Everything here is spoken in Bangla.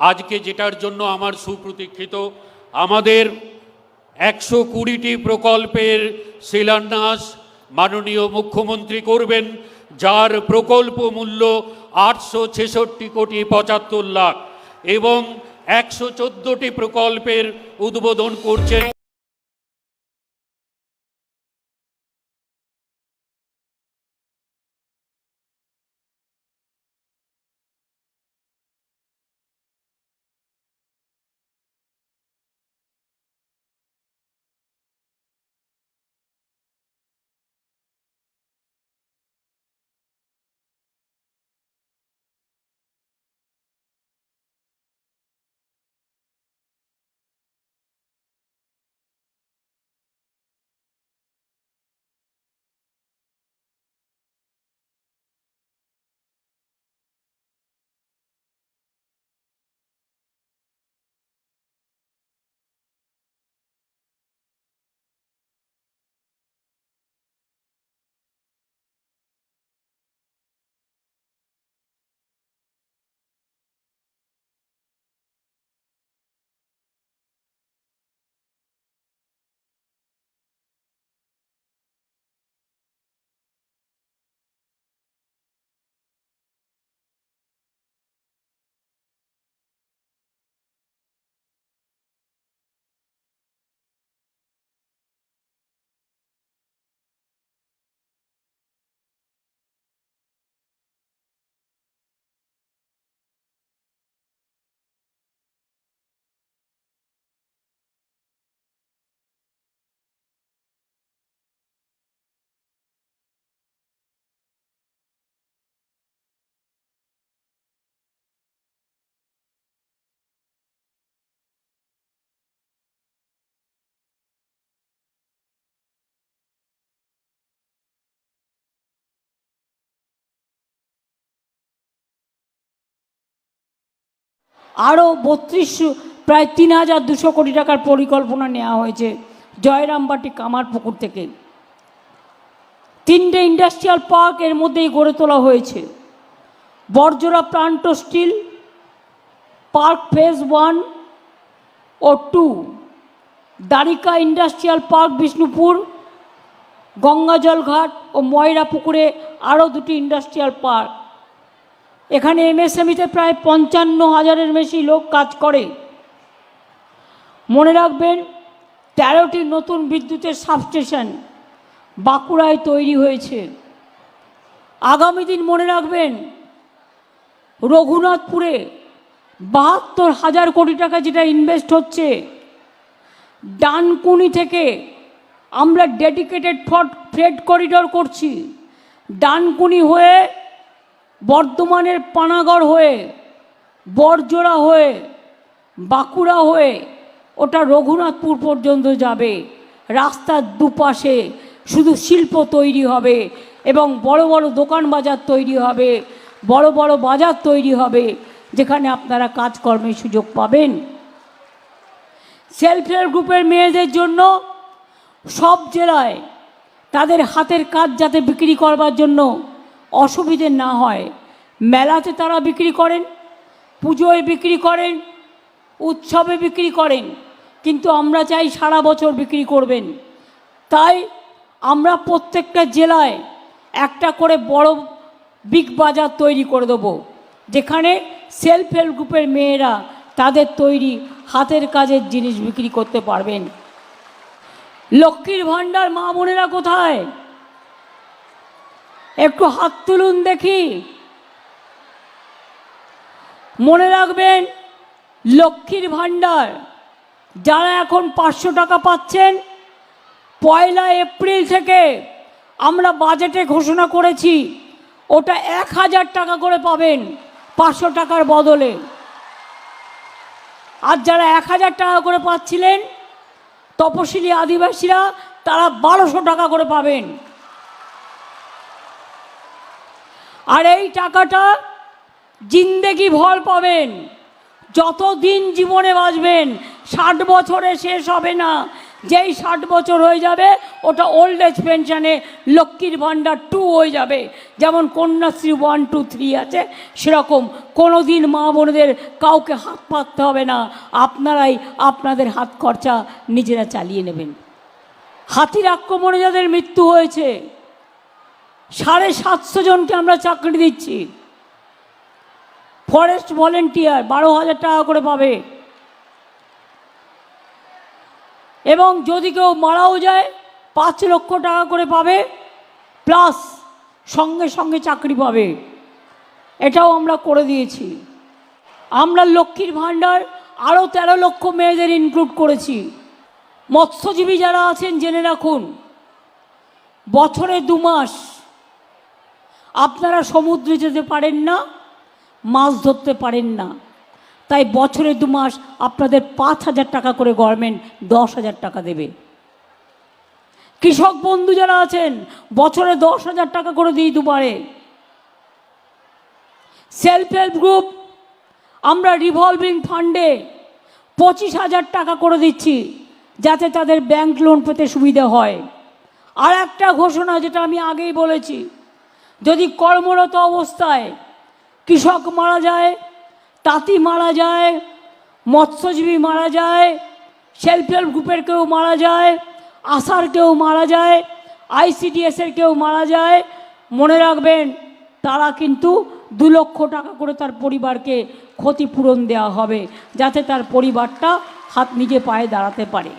আজকে যেটার জন্য আমার সুপ্রতীক্ষিত, আমাদের একশো কুড়িটি প্রকল্পের শিলান্যাস মাননীয় মুখ্যমন্ত্রী করবেন, যার প্রকল্প মূল্য আটশো ছেষট্টি কোটি পঁচাত্তর লাখ এবং একশো চোদ্দোটি প্রকল্পের উদ্বোধন করছেন আরও বত্রিশ, প্রায় তিন হাজার দুশো কোটি টাকার পরিকল্পনা নেওয়া হয়েছে জয়রামবাটি কামারপুকুর থেকে। তিনটে ইন্ডাস্ট্রিয়াল পার্কের মধ্যেই গড়ে তোলা হয়েছে। বর্জরা প্রান্ত স্টিল, পার্ক ফেজ ওয়ান ও two, Dwarika industrial park Bishnupur, Gangajalghati ও ময়রা পুকুরে আরও দুটি ইন্ডাস্ট্রিয়াল পার্ক এখানে এমএসএমইতে প্রায় পঞ্চান্ন হাজারের বেশি লোক কাজ করে। মনে রাখবেন, তেরোটি নতুন বিদ্যুতের সাবস্টেশন বাঁকুড়ায় তৈরি হয়েছে। আগামী দিন মনে রাখবেন, রঘুনাথপুরে বাহাত্তর হাজার কোটি টাকা যেটা ইনভেস্ট হচ্ছে, ডানকুনি থেকে আমরা ডেডিকেটেড ফ্রেড করিডর করছি। ডানকুনি হয়ে বর্ধমানের পানাগড় হয়ে, বরজোড়া হয়ে, বাঁকুড়া হয়ে, ওটা রঘুনাথপুর পর্যন্ত যাবে। রাস্তার দুপাশে শুধু শিল্প তৈরি হবে এবং বড় বড় দোকান বাজার তৈরি হবে, বড় বড় বাজার তৈরি হবে, যেখানে আপনারা কাজকর্মের সুযোগ পাবেন। সেলফ হেল্প গ্রুপের মেয়েদের জন্য সব জেলায় তাদের হাতের কাজ যাতে বিক্রি করবার জন্য অসুবিধে না হয়। মেলাতে তারা বিক্রি করেন, পুজোয় বিক্রি করেন, উৎসবে বিক্রি করেন, কিন্তু আমরা চাই সারা বছর বিক্রি করবেন। তাই আমরা প্রত্যেকটা জেলায় একটা করে বড় বিগ বাজার তৈরি করে দেবো, যেখানে সেলফ হেল্প গ্রুপের মেয়েরা তাদের তৈরি হাতের কাজের জিনিস বিক্রি করতে পারবেন। লক্ষ্মীর ভাণ্ডার মা বোনেরা কোথায়? একটু হাত তুলুন দেখি। মনে রাখবেন, লক্ষ্মীর ভাণ্ডার যারা এখন পাঁচশো টাকা পাচ্ছেন, পয়লা এপ্রিল থেকে আমরা বাজেটে ঘোষণা করেছি, ওটা এক হাজার টাকা করে পাবেন পাঁচশো টাকার বদলে। আর যারা এক হাজার টাকা করে পাচ্ছিলেন, তপশিলি আদিবাসীরা তারা বারোশো টাকা করে পাবেন। আর এই টাকাটা জিন্দেগি ভর পাবেন। যত দিন জীবনে বাঁচবেন, ষাট বছরে শেষ হবে না। যেই ষাট বছর হয়ে যাবে, ওটা ওল্ড এজ পেনশনে লক্ষ্মীর ভাণ্ডার টু হয়ে যাবে। যেমন কন্যাশ্রী ওয়ান টু থ্রি আছে, সেরকম। কোনো দিন মা বোনদের কাউকে হাত পাততে হবে না। আপনারাই আপনাদের হাত খরচা নিজেরা চালিয়ে নেবেন। হাতির আক্রমণে যাদের মৃত্যু হয়েছে সাড়ে সাতশো জনকে আমরা চাকরি দিচ্ছি। ফরেস্ট ভলেন্টিয়ার বারো হাজার টাকা করে পাবে। এবং যদি কেউ মারাও যায়, পাঁচ লক্ষ টাকা করে পাবে, প্লাস সঙ্গে সঙ্গে চাকরি পাবে। এটাও আমরা করে দিয়েছি। আমরা লক্ষ্মীর ভাণ্ডার আরও তেরো লক্ষ মেয়েদের ইনক্লুড করেছি। মৎস্যজীবী যারা আছেন, জেনে রাখুন, বছরে দু মাস আপনারা সমুদ্রে যেতে পারেন না, মাছ ধরতে পারেন না। তাই বছরে দু মাস আপনাদের পাঁচ হাজার টাকা করে গভর্নমেন্ট দশ হাজার টাকা দেবে। কৃষক বন্ধু যারা আছেন, বছরে দশ হাজার টাকা করে দিই দুবারে। সেলফ হেল্প গ্রুপ আমরা রিভলভিং ফান্ডে পঁচিশ হাজার টাকা করে দিচ্ছি, যাতে তাদের ব্যাংক লোন পেতে সুবিধা হয়। আর একটা ঘোষণা যেটা আমি আগেই বলেছি যদি কর্মরত অবস্থায় কৃষক মারা যায়, তাঁতি মারা যায়, মৎস্যজীবী মারা যায় সেলফ হেল্প গ্রুপের কেউ মারা যায় আশার কেউ মারা যায়, আইসিডিএসের কেউ মারা যায়, মনে রাখবেন, তারা কিন্তু দু লক্ষ টাকা করে তার পরিবারকে ক্ষতিপূরণ দেওয়া হবে, যাতে তার পরিবারটা হাত নিজে পায়ে দাঁড়াতে পারে।